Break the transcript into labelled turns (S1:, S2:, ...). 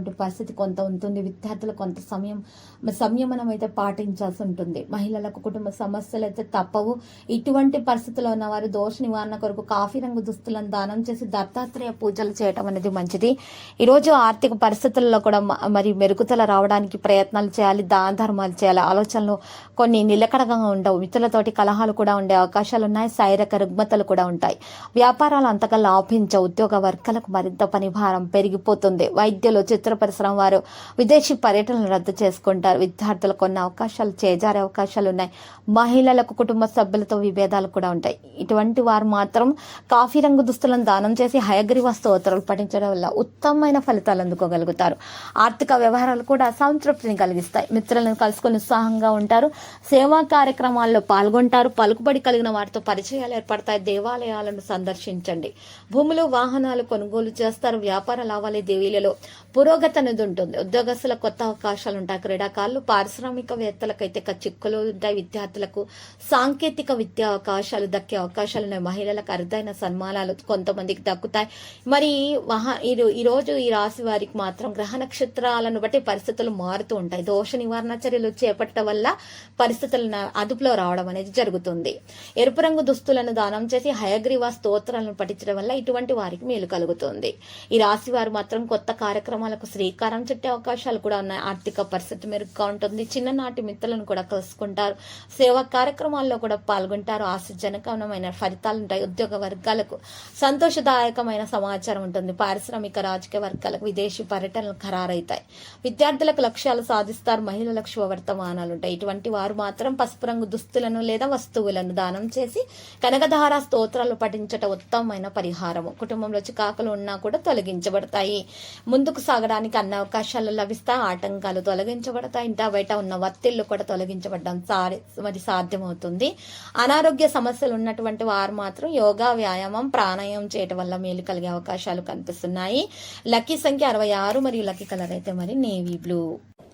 S1: ఉండేటువంటి పరిస్థితి కొంత ఉంటుంది. విద్యార్థులు కొంత సమయం సంయమనం అయితే పాటించాల్సి ఉంటుంది. మహిళలకు కుటుంబ సమస్యలు అయితే తప్పవు. ఇటువంటి పరిస్థితుల్లో ఉన్న వారు దోష నివారణ కొరకు కాఫీ రంగు దుస్తులను దానం చేసి దత్తాత్రేయ పూజలు చేయటం అనేది మంచిది. ఈరోజు ఆర్థిక పరిస్థితుల్లో కూడా మ- మరి మెరుగుదల రావడానికి ప్రయత్నాలు చేయాలి దాన ధర్మాలు చేయాలి. ఆలోచనలు కొన్ని నిలకడగా ఉండవు. మిత్రులతోటి కలహాలు కూడా ఉండే అవకాశాలు ఉన్నాయి. శారీరక రుగ్మతలు కూడా ఉంటాయి. వ్యాపారాలు అంతగా లాభించవు. ఉద్యోగ వర్గాలకు మరింత పని భారం పెరిగిపోతుంది. వైద్యులు చిత్ర పరిశ్రమ వారు విదేశీ పర్యటనలు రద్దు చేసుకుంటారు. విద్యార్థులకు కొన్ని అవకాశాలు చేజారే అవకాశాలు ఉన్నాయి. మహిళలకు కుటుంబ సభ్యులతో విభేదాలు కూడా ఉంటాయి. ఇటువంటి వారు మాత్రం కాఫీ రంగు దుస్తులను దానం చేసి హయగ్రీవ స్తోత్రాలు పఠించడం వల్ల ఉత్తమమైన ఫలితాలు అందుకోగలుగుతారు. ఆర్థిక వ్యవహారాలు కూడా సంతృప్తిని కలిగిస్తాయి. మిత్రులను కలుసుకొని ఉత్సాహంగా ఉంటారు. సేవా కార్యక్రమాల్లో పాల్గొంటారు. పలుకుబడి కలిగిన వారితో పరిచయాలు ఏర్పడతాయి. దేవాలయాలను సందర్శించండి. భూములు వాహనాలు కొనుగోలు చేస్తారు. వ్యాపార లావాదేవీలలో పురోగతి అనేది ఉంటుంది. ఉద్యోగస్తుల కొత్త అవకాశాలు ఉంటాయి. క్రీడాకారులు పారిశ్రామికవేత్తలకైతే క- చిక్కులు ఉంటాయి. విద్యార్థులకు సాంకేతిక విద్యా అవకాశాలు దక్కే అవకాశాలు ఉన్నాయి. మహిళలకు అరుదైన సన్మానాలు కొంతమందికి దక్కుతాయి. మరి మహా ఈ ఈ రోజు ఈ రాశి వారికి మాత్రం గ్రహ నక్షత్రాలను బట్టి పరిస్థితులు మారుతూ ఉంటాయి. దోష నివారణ చర్యలు చేపట్టడం వల్ల పరిస్థితులు అదుపులో రావడం అనేది జరుగుతుంది. ఎరుపు రంగు దుస్తులను దానం చేసి హయగ్రీవ స్తోత్రాలను పఠించడం వల్ల ఇటువంటి వారికి మేలు కలుగుతుంది. ఈ రాశి వారు మాత్రం కొత్త కార్యక్రమాలకు శ్రీకారం చుట్టే అవకాశాలు కూడా ఉన్నాయి. ఆర్థిక పరిస్థితి మెరుగ్గా ఉంటుంది. చిన్ననాటి మిత్రులను కూడా కలుసుకుంటారు. సేవా కార్యక్రమాల్లో కూడా పాల్గొంటారు. ఆశజనకమైన ఫలితాలు ఉంటాయి. ఉద్యోగ వర్గాలకు సంతోషదాయకమైన సమాచారం ఉంటుంది. పారిశ్రామిక రాజకీయ వర్గాలకు విదేశీ పర్యటనలు ఖరారైతాయి. విద్యార్థులకు లక్ష్యాలు సాధిస్తారు. మహిళలకు శుభవర్తమానాలు ఉంటాయి. ఇటువంటి వారు మాత్రం పసుపు రంగు దుస్తులను లేదా వస్తువులను దానం చేసి కనకధార స్తోత్రాలు పఠించటం ఉత్తమమైన పరిహారము. కుటుంబంలో చికాకులు ఉన్నా కూడా తొలగించబడతాయి. ముందుకు సాగడానికి అన్ని అవకాశాలు లభిస్తాయి ఆటంకాలు తొలగించబడతాయి. ఇంటా బయట ఉన్న ఒత్తిళ్ళు కూడా తొలగించబడడం సారి మరి సాధ్యమవుతుంది. అనారోగ్య సమస్యలు ఉన్నటువంటి వారు మాత్రం యోగా వ్యాయామం ప్రాణాయామం చేయటం వల్ల మేలు కలిగే అవకాశాలు కనిపిస్తున్నాయి. లక్కీ సంఖ్య అరవై ఆరు మరియు లక్కీ కలర్ అయితే మరి నేవీ బ్లూ.